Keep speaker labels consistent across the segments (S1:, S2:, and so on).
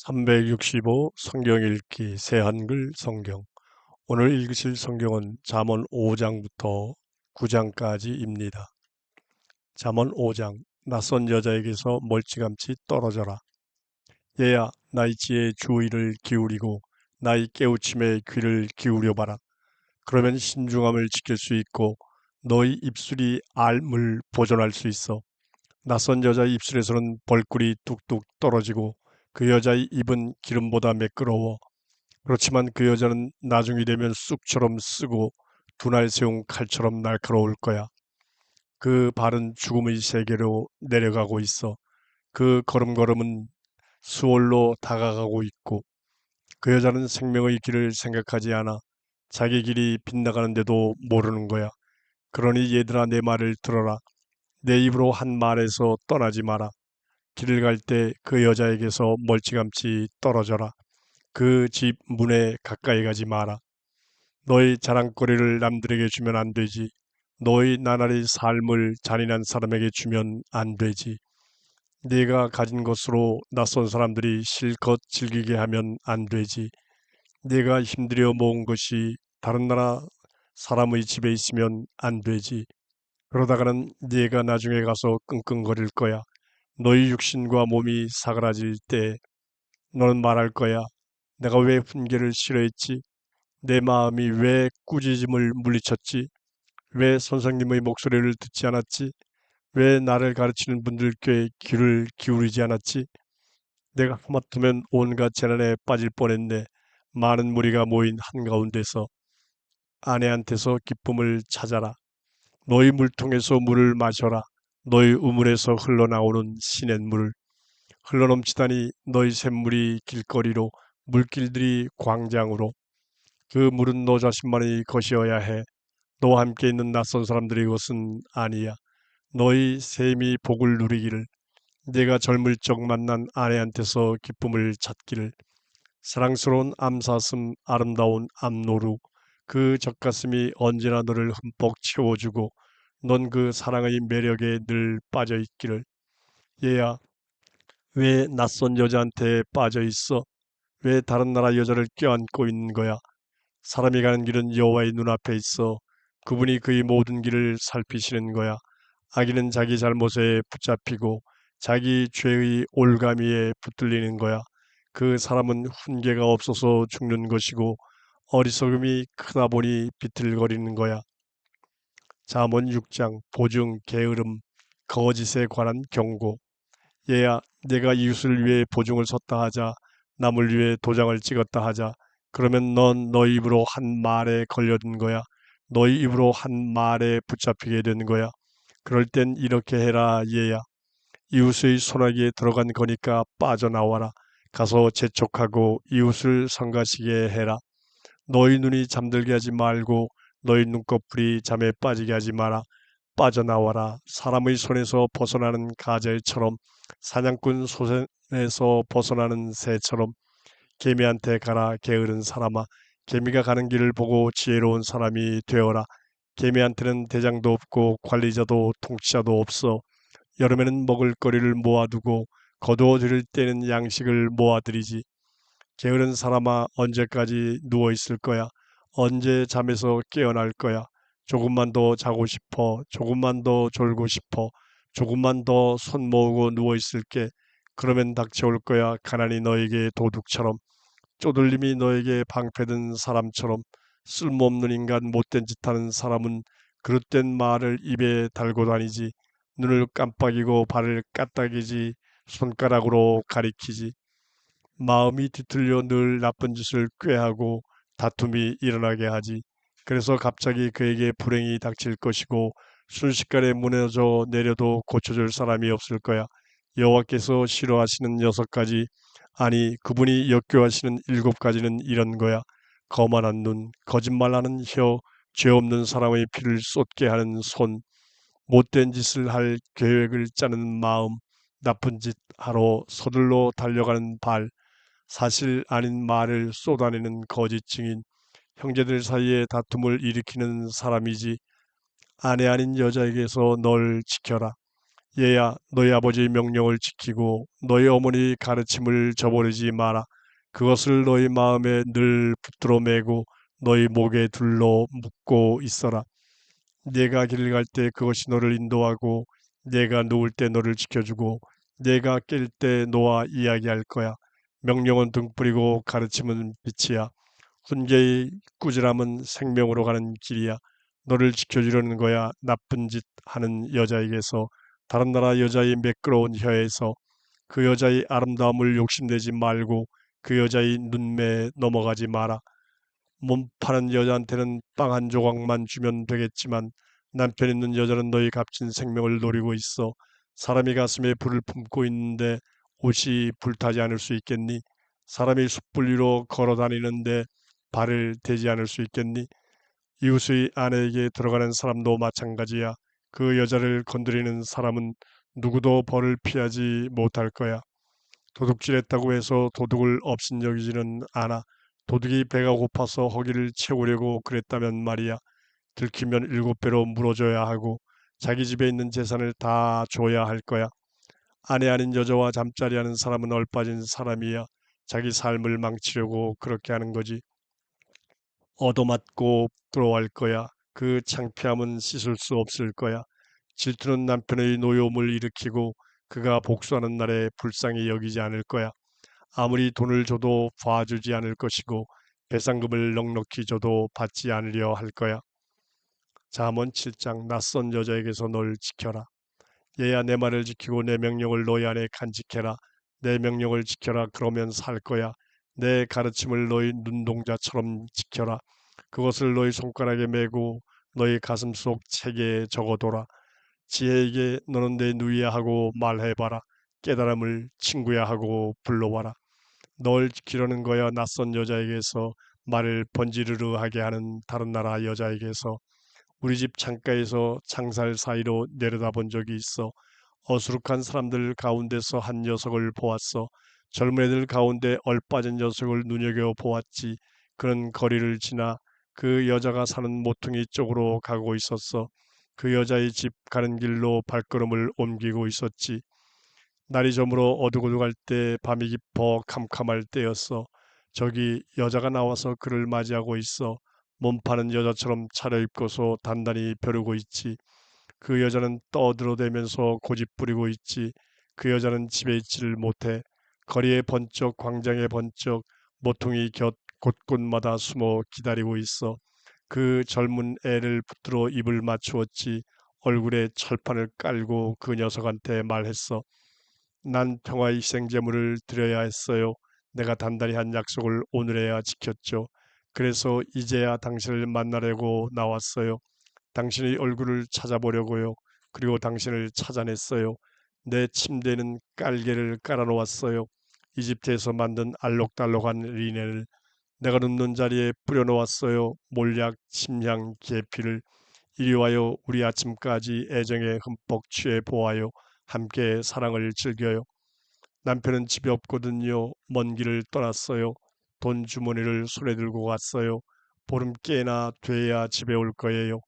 S1: 365 성경 읽기 새한글 성경 오늘 읽으실 성경은 잠언 5장부터 9장까지입니다. 잠언 5장 낯선 여자에게서 멀찌감치 떨어져라. 얘야 나의 지혜의 주의를 기울이고 나의 깨우침에 귀를 기울여 봐라. 그러면 신중함을 지킬 수 있고 너의 입술이 알을 보존할 수 있어. 낯선 여자의 입술에서는 벌꿀이 뚝뚝 떨어지고 그 여자의 입은 기름보다 매끄러워. 그렇지만 그 여자는 나중이 되면 쑥처럼 쓰고 두날 세운 칼처럼 날카로울 거야. 그 발은 죽음의 세계로 내려가고 있어. 그 걸음걸음은 수월로 다가가고 있고 그 여자는 생명의 길을 생각하지 않아 자기 길이 빗나가는데도 모르는 거야. 그러니 얘들아 내 말을 들어라. 내 입으로 한 말에서 떠나지 마라. 길을 갈 때 그 여자에게서 멀찌감치 떨어져라. 그 집 문에 가까이 가지 마라. 너의 자랑거리를 남들에게 주면 안 되지. 너의 나날의 삶을 잔인한 사람에게 주면 안 되지. 네가 가진 것으로 낯선 사람들이 실컷 즐기게 하면 안 되지. 네가 힘들여 모은 것이 다른 나라 사람의 집에 있으면 안 되지. 그러다가는 네가 나중에 가서 끙끙거릴 거야. 너희 육신과 몸이 사그라질 때 너는 말할 거야. 내가 왜 훈계를 싫어했지? 내 마음이 왜 꾸짖음을 물리쳤지? 왜 선생님의 목소리를 듣지 않았지? 왜 나를 가르치는 분들께 귀를 기울이지 않았지? 내가 하마터면 온갖 재난에 빠질 뻔했네. 많은 무리가 모인 한가운데서 아내한테서 기쁨을 찾아라. 너희 물통에서 물을 마셔라. 너희 우물에서 흘러나오는 시냇물을 흘러넘치다니 너희 샘물이 길거리로 물길들이 광장으로 그 물은 너 자신만의 것이어야 해. 너와 함께 있는 낯선 사람들의 것은 아니야. 너희 샘이 복을 누리기를 내가 젊을 적 만난 아내한테서 기쁨을 찾기를 사랑스러운 암사슴 아름다운 암노루 그 젖가슴이 언제나 너를 흠뻑 채워주고 넌 그 사랑의 매력에 늘 빠져 있기를. 얘야, 왜 낯선 여자한테 빠져 있어? 왜 다른 나라 여자를 껴안고 있는 거야? 사람이 가는 길은 여호와의 눈앞에 있어. 그분이 그의 모든 길을 살피시는 거야. 아기는 자기 잘못에 붙잡히고 자기 죄의 올가미에 붙들리는 거야. 그 사람은 훈계가 없어서 죽는 것이고 어리석음이 크다 보니 비틀거리는 거야. 잠언 6장 보증 게으름 거짓에 관한 경고. 얘야 내가 이웃을 위해 보증을 섰다 하자 남을 위해 도장을 찍었다 하자. 그러면 넌 너희 입으로 한 말에 걸려든 거야. 너희 입으로 한 말에 붙잡히게 된 거야. 그럴 땐 이렇게 해라 얘야. 이웃의 소나기에 들어간 거니까 빠져나와라. 가서 재촉하고 이웃을 성가시게 해라. 너희 눈이 잠들게 하지 말고 너희 눈꺼풀이 잠에 빠지게 하지 마라. 빠져나와라. 사람의 손에서 벗어나는 가젤처럼 사냥꾼 손에서 벗어나는 새처럼 개미한테 가라 게으른 사람아. 개미가 가는 길을 보고 지혜로운 사람이 되어라. 개미한테는 대장도 없고 관리자도 통치자도 없어. 여름에는 먹을 거리를 모아두고 거두어 들일 때는 양식을 모아들이지. 게으른 사람아 언제까지 누워 있을 거야? 언제 잠에서 깨어날 거야. 조금만 더 자고 싶어. 조금만 더 졸고 싶어. 조금만 더 손 모으고 누워 있을게. 그러면 닥쳐올 거야. 가난이 너에게 도둑처럼 쪼들림이 너에게 방패든 사람처럼 쓸모없는 인간 못된 짓 하는 사람은 그릇된 말을 입에 달고 다니지 눈을 깜빡이고 발을 까딱이지 손가락으로 가리키지 마음이 뒤틀려 늘 나쁜 짓을 꾀하고 다툼이 일어나게 하지. 그래서 갑자기 그에게 불행이 닥칠 것이고 순식간에 무너져 내려도 고쳐줄 사람이 없을 거야. 여호와께서 싫어하시는 여섯 가지 아니 그분이 역겨하시는 일곱 가지는 이런 거야. 거만한 눈, 거짓말하는 혀, 죄 없는 사람의 피를 쏟게 하는 손, 못된 짓을 할 계획을 짜는 마음, 나쁜 짓 하러 서둘러 달려가는 발, 사실 아닌 말을 쏟아내는 거짓 증인, 형제들 사이에 다툼을 일으키는 사람이지 아내 아닌 여자에게서 널 지켜라. 얘야 너희 아버지의 명령을 지키고 너희 어머니 가르침을 저버리지 마라. 그것을 너희 마음에 늘 붙들어 매고 너희 목에 둘러 묶고 있어라. 내가 길을 갈 때 그것이 너를 인도하고 내가 누울 때 너를 지켜주고 내가 깰 때 너와 이야기할 거야. 명령은 등불이고 가르침은 빛이야. 훈계의 꾸지람은 생명으로 가는 길이야. 너를 지켜주려는 거야. 나쁜 짓 하는 여자에게서 다른 나라 여자의 매끄러운 혀에서 그 여자의 아름다움을 욕심내지 말고 그 여자의 눈매에 넘어가지 마라. 몸 파는 여자한테는 빵 한 조각만 주면 되겠지만 남편 있는 여자는 너희 값진 생명을 노리고 있어. 사람이 가슴에 불을 품고 있는데 옷이 불타지 않을 수 있겠니? 사람이 숯불 위로 걸어 다니는데 발을 대지 않을 수 있겠니? 이웃의 아내에게 들어가는 사람도 마찬가지야. 그 여자를 건드리는 사람은 누구도 벌을 피하지 못할 거야. 도둑질했다고 해서 도둑을 업신여기지는 않아. 도둑이 배가 고파서 허기를 채우려고 그랬다면 말이야. 들키면 일곱 배로 물어줘야 하고 자기 집에 있는 재산을 다 줘야 할 거야. 아내 아닌 여자와 잠자리 하는 사람은 얼빠진 사람이야. 자기 삶을 망치려고 그렇게 하는 거지. 얻어맞고 부러워할 거야. 그 창피함은 씻을 수 없을 거야. 질투는 남편의 노여움을 일으키고 그가 복수하는 날에 불쌍히 여기지 않을 거야. 아무리 돈을 줘도 봐주지 않을 것이고 배상금을 넉넉히 줘도 받지 않으려 할 거야. 잠언 7장 낯선 여자에게서 널 지켜라. 얘야 내 말을 지키고 내 명령을 너희 안에 간직해라. 내 명령을 지켜라. 그러면 살 거야. 내 가르침을 너희 눈동자처럼 지켜라. 그것을 너희 손가락에 메고 너희 가슴 속 책에 적어둬라. 지혜에게 너는 내 누이야 하고 말해봐라. 깨달음을 친구야 하고 불러와라. 널 지키려는 거야 낯선 여자에게서 말을 번지르르 하게 하는 다른 나라 여자에게서 우리 집 창가에서 창살 사이로 내려다본 적이 있어 어수룩한 사람들 가운데서 한 녀석을 보았어. 젊은 애들 가운데 얼빠진 녀석을 눈여겨 보았지. 그는 거리를 지나 그 여자가 사는 모퉁이 쪽으로 가고 있었어. 그 여자의 집 가는 길로 발걸음을 옮기고 있었지. 날이 저물어 어둑어둑할 때 밤이 깊어 캄캄할 때였어. 저기 여자가 나와서 그를 맞이하고 있어. 몸 파는 여자처럼 차려입고서 단단히 벼르고 있지. 그 여자는 떠들어대면서 고집 부리고 있지. 그 여자는 집에 있지를 못해. 거리에 번쩍 광장에 번쩍 모퉁이 곁 곳곳마다 숨어 기다리고 있어. 그 젊은 애를 붙들어 입을 맞추었지. 얼굴에 철판을 깔고 그 녀석한테 말했어. 난 평화의 희생제물을 드려야 했어요. 내가 단단히 한 약속을 오늘에야 지켰죠. 그래서 이제야 당신을 만나려고 나왔어요. 당신의 얼굴을 찾아보려고요. 그리고 당신을 찾아냈어요. 내 침대는 깔개를 깔아놓았어요. 이집트에서 만든 알록달록한 리넨을 내가 눕는 자리에 뿌려놓았어요. 몰약, 침향, 계피를 이리 와요. 우리 아침까지 애정에 흠뻑 취해 보아요. 함께 사랑을 즐겨요. 남편은 집에 없거든요. 먼 길을 떠났어요. 돈 주머니를 손에 들고 갔어요. 보름 깨나 돼야 집에 올 거예요.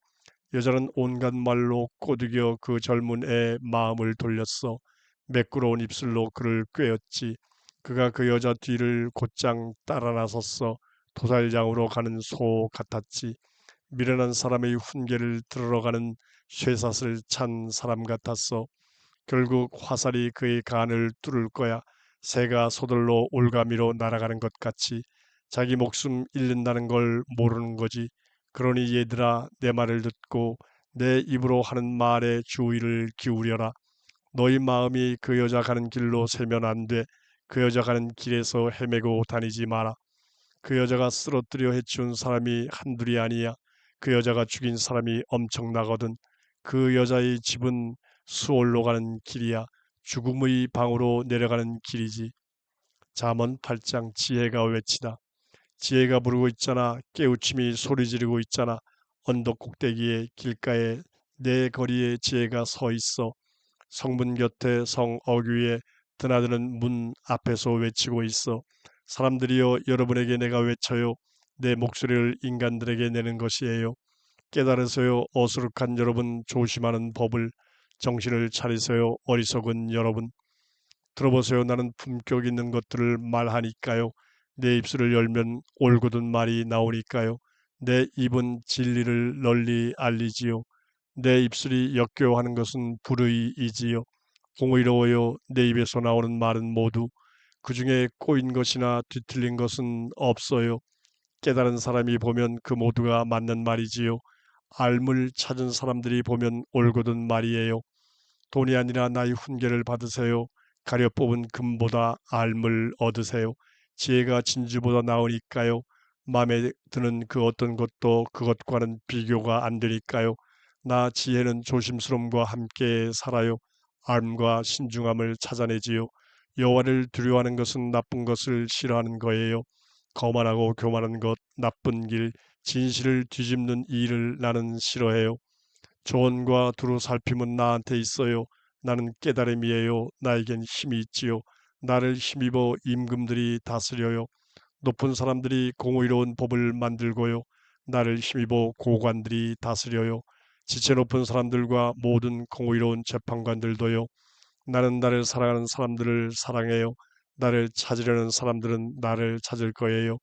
S1: 여자는 온갖 말로 꼬드겨 그 젊은 애 마음을 돌렸어. 매끄러운 입술로 그를 꿰었지. 그가 그 여자 뒤를 곧장 따라 나섰어. 도살장으로 가는 소 같았지. 미련한 사람의 훈계를 들어가는 쇠사슬 찬 사람 같았어. 결국 화살이 그의 간을 뚫을 거야. 새가 소들로 올가미로 날아가는 것 같이 자기 목숨 잃는다는 걸 모르는 거지. 그러니 얘들아 내 말을 듣고 내 입으로 하는 말에 주의를 기울여라. 너희 마음이 그 여자 가는 길로 세면 안 돼. 그 여자 가는 길에서 헤매고 다니지 마라. 그 여자가 쓰러뜨려 해치운 사람이 한둘이 아니야. 그 여자가 죽인 사람이 엄청나거든. 그 여자의 집은 수월로 가는 길이야. 죽음의 방으로 내려가는 길이지. 잠언 8장 지혜가 외치다. 지혜가 부르고 있잖아. 깨우침이 소리 지르고 있잖아. 언덕 꼭대기에 길가에 내 거리에 지혜가 서 있어. 성문 곁에 성 어귀에 드나드는 문 앞에서 외치고 있어. 사람들이여 여러분에게 내가 외쳐요. 내 목소리를 인간들에게 내는 것이에요. 깨달으세요. 어수룩한 여러분 조심하는 법을 정신을 차리세요. 어리석은 여러분. 들어보세요. 나는 품격 있는 것들을 말하니까요. 내 입술을 열면 올곧은 말이 나오니까요. 내 입은 진리를 널리 알리지요. 내 입술이 역겨워하는 것은 불의이지요. 공의로워요. 내 입에서 나오는 말은 모두 그 중에 꼬인 것이나 뒤틀린 것은 없어요. 깨달은 사람이 보면 그 모두가 맞는 말이지요. 알물 찾은 사람들이 보면 올곧은 말이에요. 돈이 아니라 나의 훈계를 받으세요. 가려 뽑은 금보다 알물 얻으세요. 지혜가 진주보다 나으니까요. 마음에 드는 그 어떤 것도 그것과는 비교가 안 되니까요. 나 지혜는 조심스러움과 함께 살아요. 알과 신중함을 찾아내지요. 여호와를 두려워하는 것은 나쁜 것을 싫어하는 거예요. 거만하고 교만한 것, 나쁜 길, 진실을 뒤집는 일을 나는 싫어해요. 조언과 두루 살핌은 나한테 있어요. 나는 깨달음이에요. 나에겐 힘이 있지요. 나를 힘입어 임금들이 다스려요. 높은 사람들이 공의로운 법을 만들고요. 나를 힘입어 고관들이 다스려요. 지체 높은 사람들과 모든 공의로운 재판관들도요. 나는 나를 사랑하는 사람들을 사랑해요. 나를 찾으려는 사람들은 나를 찾을 거예요.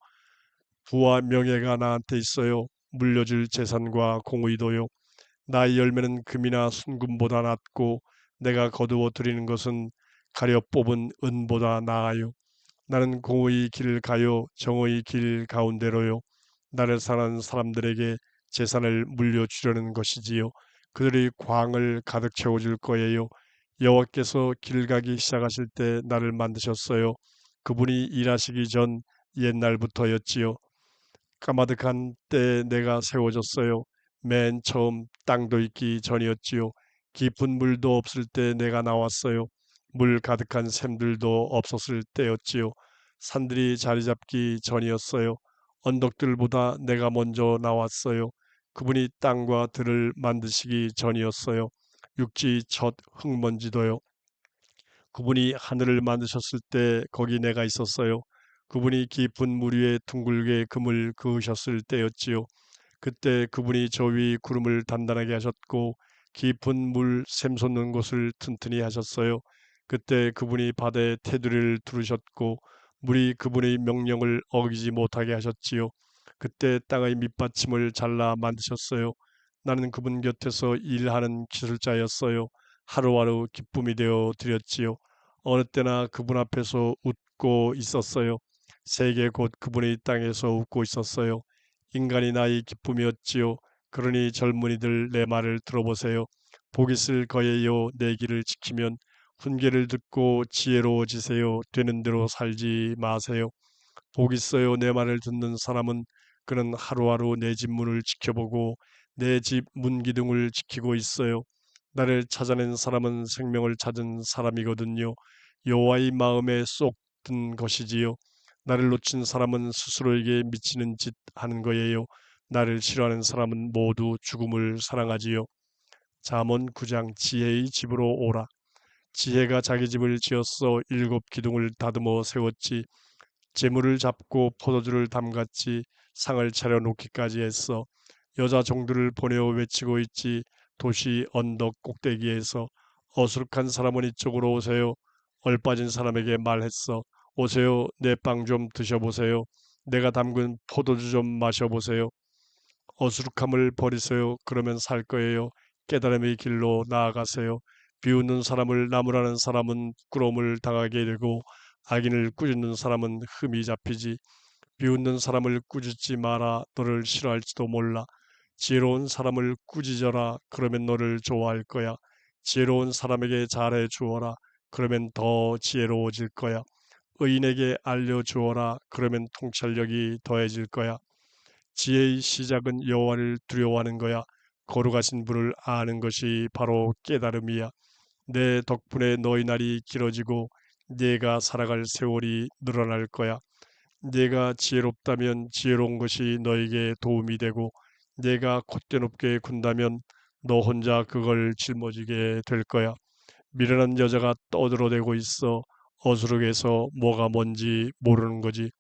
S1: 부와 명예가 나한테 있어요. 물려줄 재산과 공의도요. 나의 열매는 금이나 순금보다 낫고 내가 거두어 드리는 것은 가려 뽑은 은보다 나아요. 나는 공의 길 가요 정의 길 가운데로요. 나를 사랑하는 사람들에게 재산을 물려주려는 것이지요. 그들이 광을 가득 채워줄 거예요. 여호와께서 길 가기 시작하실 때 나를 만드셨어요. 그분이 일하시기 전 옛날부터였지요. 까마득한 때 내가 세워졌어요. 맨 처음 땅도 있기 전이었지요. 깊은 물도 없을 때 내가 나왔어요. 물 가득한 샘들도 없었을 때였지요. 산들이 자리 잡기 전이었어요. 언덕들보다 내가 먼저 나왔어요. 그분이 땅과 들을 만드시기 전이었어요. 육지 첫 흙먼지도요. 그분이 하늘을 만드셨을 때 거기 내가 있었어요. 그분이 깊은 물 위에 둥글게 금을 그으셨을 때였지요. 그때 그분이 저 위 구름을 단단하게 하셨고 깊은 물 샘솟는 곳을 튼튼히 하셨어요. 그때 그분이 바다에 테두리를 두르셨고 물이 그분의 명령을 어기지 못하게 하셨지요. 그때 땅의 밑받침을 잘라 만드셨어요. 나는 그분 곁에서 일하는 기술자였어요. 하루하루 기쁨이 되어 드렸지요. 어느 때나 그분 앞에서 웃고 있었어요. 세계 곧 그분의 땅에서 웃고 있었어요. 인간이 나의 기쁨이었지요. 그러니 젊은이들 내 말을 들어보세요. 복 있을 거예요. 내 길을 지키면 훈계를 듣고 지혜로워지세요. 되는 대로 살지 마세요. 복 있어요. 내 말을 듣는 사람은 그는 하루하루 내 집 문을 지켜보고 내 집 문기둥을 지키고 있어요. 나를 찾아낸 사람은 생명을 찾은 사람이거든요. 여호와의 마음에 쏙 든 것이지요. 나를 놓친 사람은 스스로에게 미치는 짓 하는 거예요. 나를 싫어하는 사람은 모두 죽음을 사랑하지요. 잠언 9장 지혜의 집으로 오라. 지혜가 자기 집을 지었어 일곱 기둥을 다듬어 세웠지. 재물을 잡고 포도주를 담갔지. 상을 차려놓기까지 했어. 여자 종들을 보내어 외치고 있지. 도시 언덕 꼭대기에서 어수룩한 사람은 이쪽으로 오세요. 얼빠진 사람에게 말했어. 오세요. 내 빵 좀 드셔보세요. 내가 담근 포도주 좀 마셔보세요. 어수룩함을 버리세요. 그러면 살 거예요. 깨달음의 길로 나아가세요. 비웃는 사람을 나무라는 사람은 부끄러움을 당하게 되고 악인을 꾸짖는 사람은 흠이 잡히지. 비웃는 사람을 꾸짖지 마라. 너를 싫어할지도 몰라. 지혜로운 사람을 꾸짖어라. 그러면 너를 좋아할 거야. 지혜로운 사람에게 잘해 주어라. 그러면 더 지혜로워질 거야. 의인에게 알려주어라. 그러면 통찰력이 더해질 거야. 지혜의 시작은 여호와를 두려워하는 거야. 거룩하신 분을 아는 것이 바로 깨달음이야. 내 덕분에 너희 날이 길어지고 네가 살아갈 세월이 늘어날 거야. 네가 지혜롭다면 지혜로운 것이 너에게 도움이 되고 네가 콧대 높게 군다면 너 혼자 그걸 짊어지게 될 거야. 미련한 여자가 떠들어대고 있어 어수룩해서 뭐가 뭔지 모르는 거지.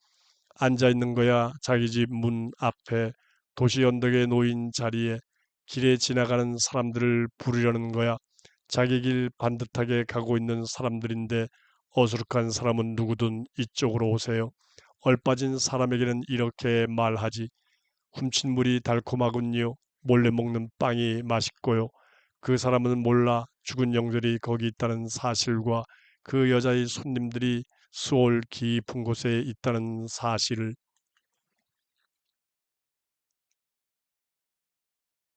S1: 앉아 있는 거야. 자기 집 문 앞에 도시 언덕에 놓인 자리에 길에 지나가는 사람들을 부르려는 거야. 자기 길 반듯하게 가고 있는 사람들인데 어수룩한 사람은 누구든 이쪽으로 오세요. 얼빠진 사람에게는 이렇게 말하지. 훔친 물이 달콤하군요. 몰래 먹는 빵이 맛있고요. 그 사람은 몰라 죽은 영들이 거기 있다는 사실과 그 여자의 손님들이 수월 깊은 곳에 있다는 사실을